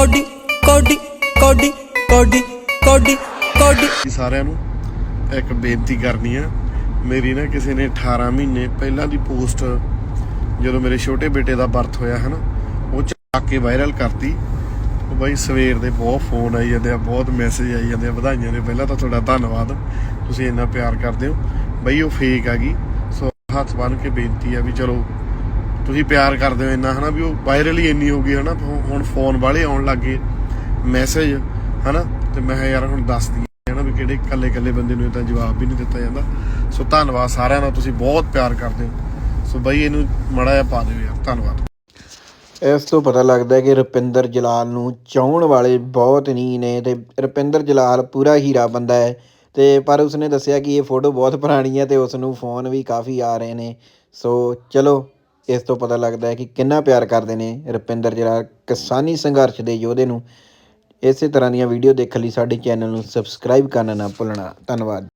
Cody ਕੋਡੀ ਕੋਡੀ ਕੋਡੀ ਕੋਡੀ ਕੋਡੀ। ਸਾਰਿਆਂ ਨੂੰ ਇੱਕ ਬੇਨਤੀ ਕਰਨੀ ਆ। ਮੇਰੀ ਨਾ ਕਿਸੇ ਨੇ 18 ਮਹੀਨੇ ਪਹਿਲਾਂ ਦੀ ਪੋਸਟ, ਜਦੋਂ ਮੇਰੇ ਛੋਟੇ ਬੇਟੇ ਦਾ ਬਰਥ ਹੋਇਆ, ਹਨਾ, ਉਹ ਚੱਕ ਕੇ ਵਾਇਰਲ ਕਰਤੀ। ਉਹ ਬਾਈ ਸਵੇਰ ਦੇ ਬਹੁਤ ਫੋਨ ਆਈ ਜਾਂਦੇ ਆ, ਬਹੁਤ ਮੈਸੇਜ ਆਈ ਜਾਂਦੇ ਆ, ਵਧਾਈਆਂ ਨੇ ਪਹਿਲਾਂ ਤਾਂ ਤੁਹਾਡਾ ਧੰਨਵਾਦ। ਤੁਸੀਂ ਇੰਨਾ ਪਿਆਰ ਕਰਦੇ ਹੋ। ਬਈ ਉਹ ਫੇਕ ਆ ਗਈ। ਸੋ ਹੱਥ ਬੰਨ ਕੇ ਬੇਨਤੀ ਆ ਵੀ ਚਲੋ ਤੁਸੀਂ ਪਿਆਰ ਕਰਦੇ ਹੋ ਇੰਨਾ, ਹਨਾ, ਵੀ ਉਹ ਵਾਇਰਲ ਹੀ ਇੰਨੀ ਹੋ ਗਈ, ਹਨਾ, ਹੁਣ- ਹੁਣ ਫੋਨ ਵਾਲੇ ਆਉਣ ਲੱਗ ਗਏ ਮੈਸੇਜ ਹਨਾ, ਤੇ ਮੈਂ ਯਾਰ ਹੁਣ ਦੱਸ ਦਈਏ, ਹਨਾ, ਵੀ ਕਿਹੜੇ ਕੱਲੇ ਕੱਲੇ ਬੰਦੇ ਨੂੰ ਇਹ ਤਾਂ ਜਵਾਬ ਵੀ ਨਹੀਂ ਦਿੱਤਾ ਜਾਂਦਾ। ਸੋ ਧੰਨਵਾਦ ਸਾਰਿਆਂ ਦਾ, ਤੁਸੀਂ ਬਹੁਤ ਪਿਆਰ ਕਰਦੇ ਹੋ। ਸੋ ਬਈ ਇਹਨੂੰ ਮੜਾ ਜਿਹਾ ਪਾ ਦਿਓ ਯਾਰ, ਧੰਨਵਾਦ। ਇਸ ਤੋਂ ਪਤਾ ਲੱਗਦਾ ਹੈ ਕਿ ਰੁਪਿੰਦਰ ਜਲਾਲ ਨੂੰ ਚਾਹਣ ਵਾਲੇ ਬਹੁਤ ਨਹੀਂ ਨੇ ਤੇ ਰੁਪਿੰਦਰ ਜਲਾਲ ਪੂਰਾ ਹੀਰਾ ਬੰਦਾ ਹੈ ਤੇ ਪਰ ਉਸਨੇ ਦੱਸਿਆ ਕਿ ਇਹ ਫੋਟੋ ਬਹੁਤ ਪੁਰਾਣੀ ਹੈ ਤੇ ਉਸ ਨੂੰ ਫੋਨ ਵੀ ਕਾਫੀ ਆ ਰਹੇ ਨੇ। ਸੋ ਚਲੋ ਇਸ ਤੋਂ ਪਤਾ ਲੱਗਦਾ ਹੈ ਕਿ ਕਿੰਨਾ ਪਿਆਰ ਕਰਦੇ ਨੇ ਰੁਪਿੰਦਰ ਜਲਾਲ ਕਿਸਾਨੀ ਸੰਘਰਸ਼ ਦੇ ਯੋਧੇ ਨੂੰ। ਇਸੇ ਤਰ੍ਹਾਂ ਦੀਆਂ ਵੀਡੀਓ ਦੇਖਣ ਲਈ ਸਾਡੇ ਚੈਨਲ ਨੂੰ ਸਬਸਕ੍ਰਾਈਬ ਕਰਨਾ ਨਾ ਭੁੱਲਣਾ। ਧੰਨਵਾਦ।